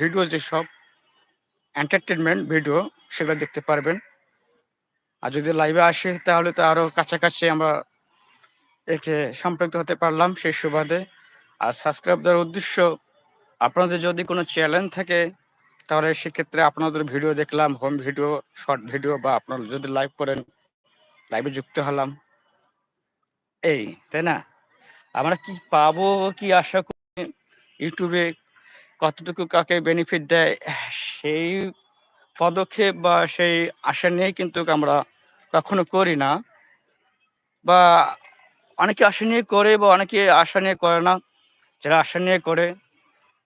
Video যেসব entertainment video সেগুলো দেখতে পারবেন। আর যদি লাইভে আসে, তাহলে তো আরও কাছাকাছি আমরা একে সম্পৃক্ত হতে পারলাম সেই সুবাদে। আর সাবস্ক্রাইব দেওয়ার উদ্দেশ্য, আপনাদের যদি কোনো চ্যালেঞ্জ থাকে, তাহলে সেক্ষেত্রে আপনাদের ভিডিও দেখলাম হোম ভিডিও শর্ট ভিডিও বা আপনারা যদি লাইভ করেন লাইভে যুক্ত হলাম। এই, তাই না? আমরা কি পাবো, কি আশা করি, ইউটিউবে কতটুকু কাকে বেনিফিট দেয়, সেই পদক্ষেপ বা সেই আশা নিয়ে কিন্তু আমরা কখনো করি না। বা অনেকে আশা নিয়ে করে বা অনেকে আশা নিয়ে করে না। যারা আশা নিয়ে করে,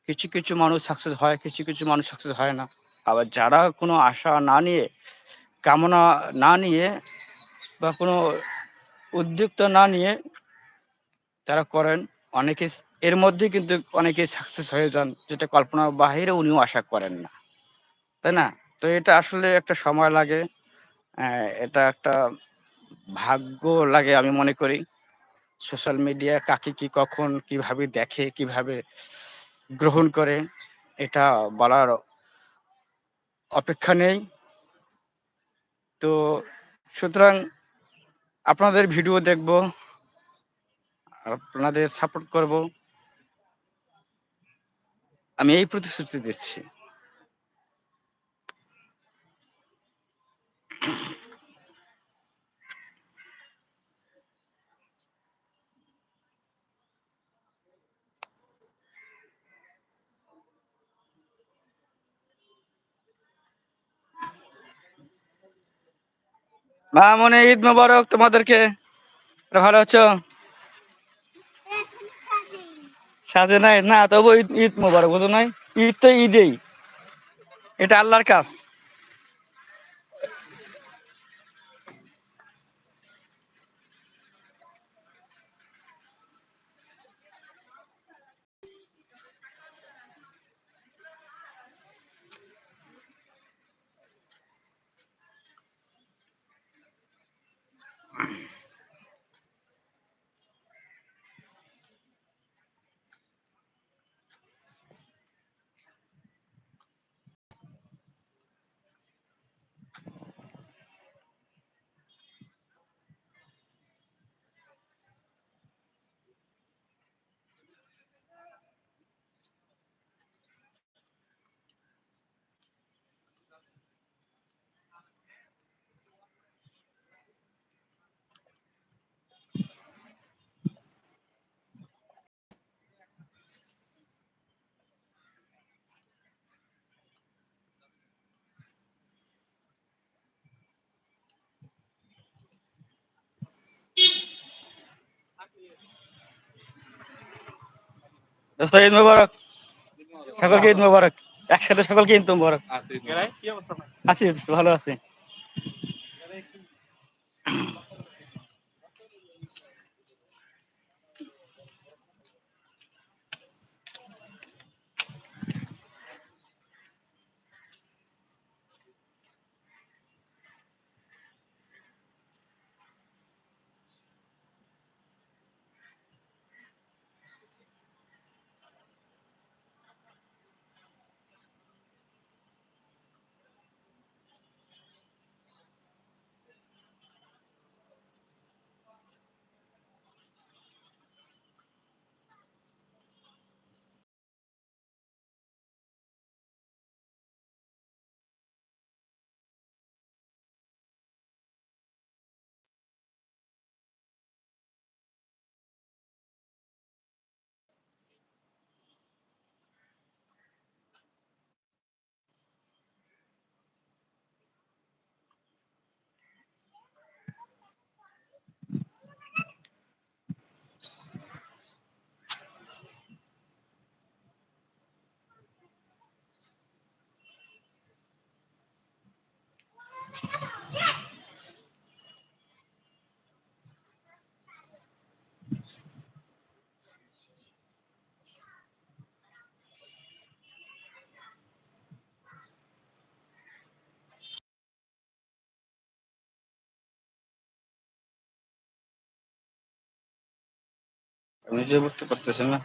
কিছু কিছু মানুষ সাকসেস হয়, কিছু কিছু মানুষ সাকসেস হয় না। আবার যারা কোনো আশা না নিয়ে, কামনা না নিয়ে বা কোনো উদ্যোক্তা না নিয়ে তারা করেন। অনেকে এর মধ্যে কিন্তু অনেকে সাকসেস হয়ে যান, যেটা কল্পনার বাহিরে উনিও আশা করেন না। তাই না? তো এটা আসলে একটা সময় লাগে এটা একটা ভাগ্য লাগে আমি মনে করি। সোশ্যাল মিডিয়া কাকে কি কখন, কীভাবে দেখে, কীভাবে গ্রহণ করে, এটা বলার অপেক্ষা নেই। তো সুতরাং আপনাদের ভিডিও দেখব আপনাদের সাপোর্ট করব। আমি এই প্রতিশ্রুতি দিচ্ছি। মা মনে ঈদ মোবারক তোমাদেরকে। ভালো আছো? সাজে নাই। না, তবু ঈদ ঈদ মোবারক, বুঝো নাই? ঈদ তো ঈদেই। এটা আল্লাহর কাজ। দোস্ত ঈদ মোবারক। সকলকে ঈদ মোবারক। একসাথে সকলকে ঈদ মোবারক। আছি। ভালো আছি। নিজে বুঝতে পারতেছে না।